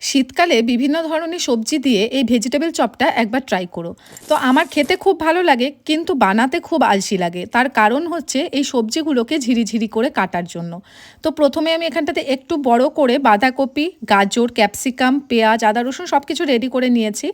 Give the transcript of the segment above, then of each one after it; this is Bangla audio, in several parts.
শীতকালে বিভিন্ন ধরনের সবজি দিয়ে এই ভেজিটেবল চপটা একবার ট্রাই করো। তো আমার খেতে খুব ভালো লাগে, কিন্তু বানাতে খুব আলসি লাগে। তার কারণ হচ্ছে এই সবজিগুলোকে ঝিরিঝিরি করে কাটার জন্য। তো প্রথমে আমি এখানটাতে একটু বড় করে বাঁধাকপি, গাজর ক্যাপসিকাম পেঁয়াজ, আদা, রসুন সব কিছু রেডি করে নিয়েছি।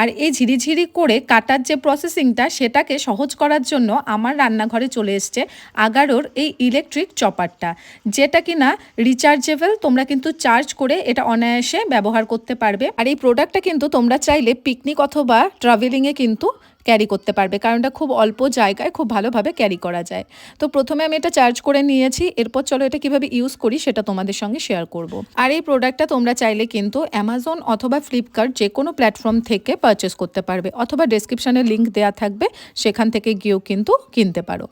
আর এই ঝিরিঝিরি করে কাটার যে প্রসেসিংটা সেটাকে সহজ করার জন্য আমার রান্নাঘরে চলে এসছে আগারোর এই ইলেকট্রিক চপারটা যেটা কিনা রিচার্জেবল তোমরা কিন্তু চার্জ করে এটা অনায়াসে ব্যবহার করতে পারবে। আর এই প্রোডাক্টটা কিন্তু তোমরা চাইলে পিকনিক অথবা ট্রাভেলিংয়ে কিন্তু ক্যারি করতে পারবে। কারণ এটা খুব অল্প জায়গায় খুব ভালোভাবে ক্যারি করা যায়। তো প্রথমে আমি এটা চার্জ করে নিয়েছি। এরপর চলো এটা কীভাবে ইউজ করি সেটা তোমাদের সঙ্গে শেয়ার করব। আর এই প্রোডাক্টটা তোমরা চাইলে কিন্তু অ্যামাজন অথবা ফ্লিপকার্ট যে কোনো প্ল্যাটফর্ম থেকে পারচেস করতে পারবে। অথবা ডেসক্রিপশানে লিঙ্ক দেওয়া থাকবে। সেখান থেকে গিয়েও কিন্তু কিনতে পারো।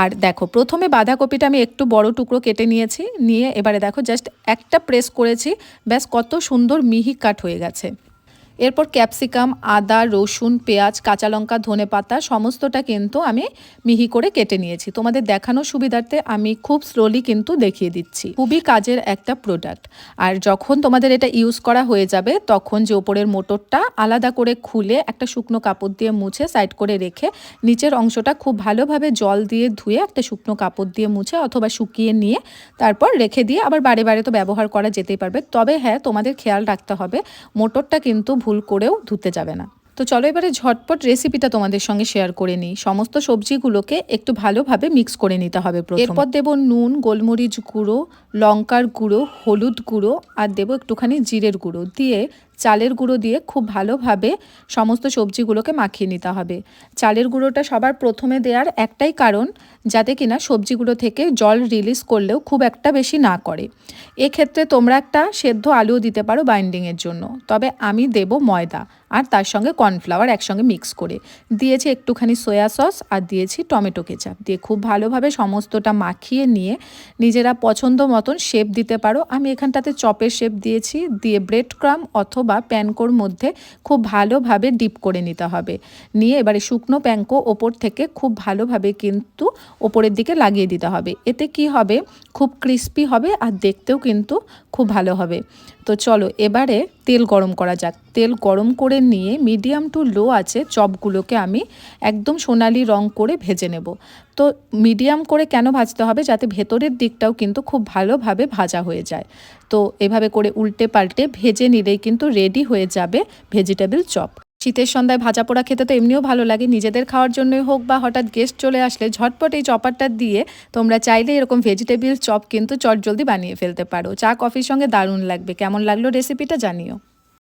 আর দেখো, প্রথমে বাঁধাকপিটা আমি একটু বড় টুকরো কেটে নিয়েছি। নিয়ে এবারে দেখো জাস্ট একটা প্রেস করেছি। ব্যাস কত সুন্দর মিহি কাট হয়ে গেছে। এরপর ক্যাপসিকাম, আদা, রসুন, পেঁয়াজ, কাঁচা লঙ্কা, ধনে পাতা, সমস্তটা কিন্তু আমি মিহি করে কেটে নিয়েছি। তোমাদের দেখানোর সুবিধার্থে আমি খুব স্লোলি কিন্তু দেখিয়ে দিচ্ছি। খুবই কাজের একটা প্রোডাক্ট আর যখন তোমাদের এটা ইউজ করা হয়ে যাবে, তখন যে ওপরের মোটরটা আলাদা করে খুলে একটা শুকনো কাপড় দিয়ে মুছে সাইড করে রেখে নিচের অংশটা খুব ভালোভাবে জল দিয়ে ধুয়ে একটা শুকনো কাপড় দিয়ে মুছে অথবা শুকিয়ে নিয়ে তারপর রেখে দিয়ে আবার বারে বারে তো ব্যবহার করা যেতেই পারবে। তবে হ্যাঁ তোমাদের খেয়াল রাখতে হবে, মোটরটা কিন্তু ভুল করেও ধুতে যাবে না। তো চলো এবারে ঝটপট রেসিপিটা তোমাদের সঙ্গে শেয়ার করে নিই। সমস্ত সবজিগুলোকে একটু ভালোভাবে মিক্স করে নিতে হবে। এরপর দেব নুন, গোলমরিচ গুঁড়ো, লঙ্কার গুঁড়ো, হলুদ গুঁড়ো, আর দেব একটুখানি জিরের গুঁড়ো। দিয়ে চালের গুঁড়ো দিয়ে খুব ভালোভাবে সমস্ত সবজিগুলোকে মাখিয়ে নিতে হবে। চালের গুঁড়োটা সবার প্রথমে দেওয়ার একটাই কারণ যাতে কিনা সবজিগুলো থেকে জল রিলিজ করলেও খুব একটা বেশি না করে। এক্ষেত্রে তোমরা একটা সেদ্ধ আলুও দিতে পারো বাইন্ডিংয়ের জন্য। তবে আমি দেব ময়দা আর তার সঙ্গে কর্নফ্লাওয়ার একসঙ্গে মিক্স করে। দিয়েছি একটুখানি সয়া সস আর দিয়েছি টমেটো কেচাপ দিয়ে খুব ভালোভাবে সমস্তটা মাখিয়ে নিয়ে নিজেরা পছন্দ মতন শেপ দিতে পারো। আমি এখানটাতে চপের শেপ দিয়েছি। দিয়ে ব্রেড ক্রাম অথবা প্যানকোর মধ্যে খুব ভালোভাবে ডিপ করে নিতে হবে। নিয়ে এবারে শুকনো প্যানকো ওপর থেকে খুব ভালোভাবে কিন্তু ওপরের দিকে লাগিয়ে দিতে হবে। এতে কি হবে? খুব ক্রিস্পি হবে আর দেখতেও কিন্তু খুব ভালো হবে। তো চলো এবারে তেল গরম করা যাক। তেল গরম করে নিয়ে মিডিয়াম টু লো আছে চপগুলোকে আমি একদম সোনালি রং করে ভেজে নেব। তো মিডিয়াম করে কেন ভাজতে হবে? যাতে ভেতরের দিকটাও কিন্তু খুব ভালোভাবে ভাজা হয়ে যায়। তো এভাবে করে উল্টে পাল্টে ভেজে নিলেই কিন্তু রেডি হয়ে যাবে ভেজিটেবল চপ। শীতের সন্ধ্যায় ভাজা পোড়া খেতে তো এমনিও ভালো লাগে। নিজেদের খাওয়ার জন্যই হোক বা হঠাৎ গেস্ট চলে আসলে ঝটপট এই চপারটা দিয়ে তোমরা চাইলে এরকম ভেজিটেবল চপ কিন্তু চটজলদি বানিয়ে ফেলতে পারো। চা, কফির সঙ্গে দারুণ লাগবে। কেমন লাগল রেসিপিটা জানিও।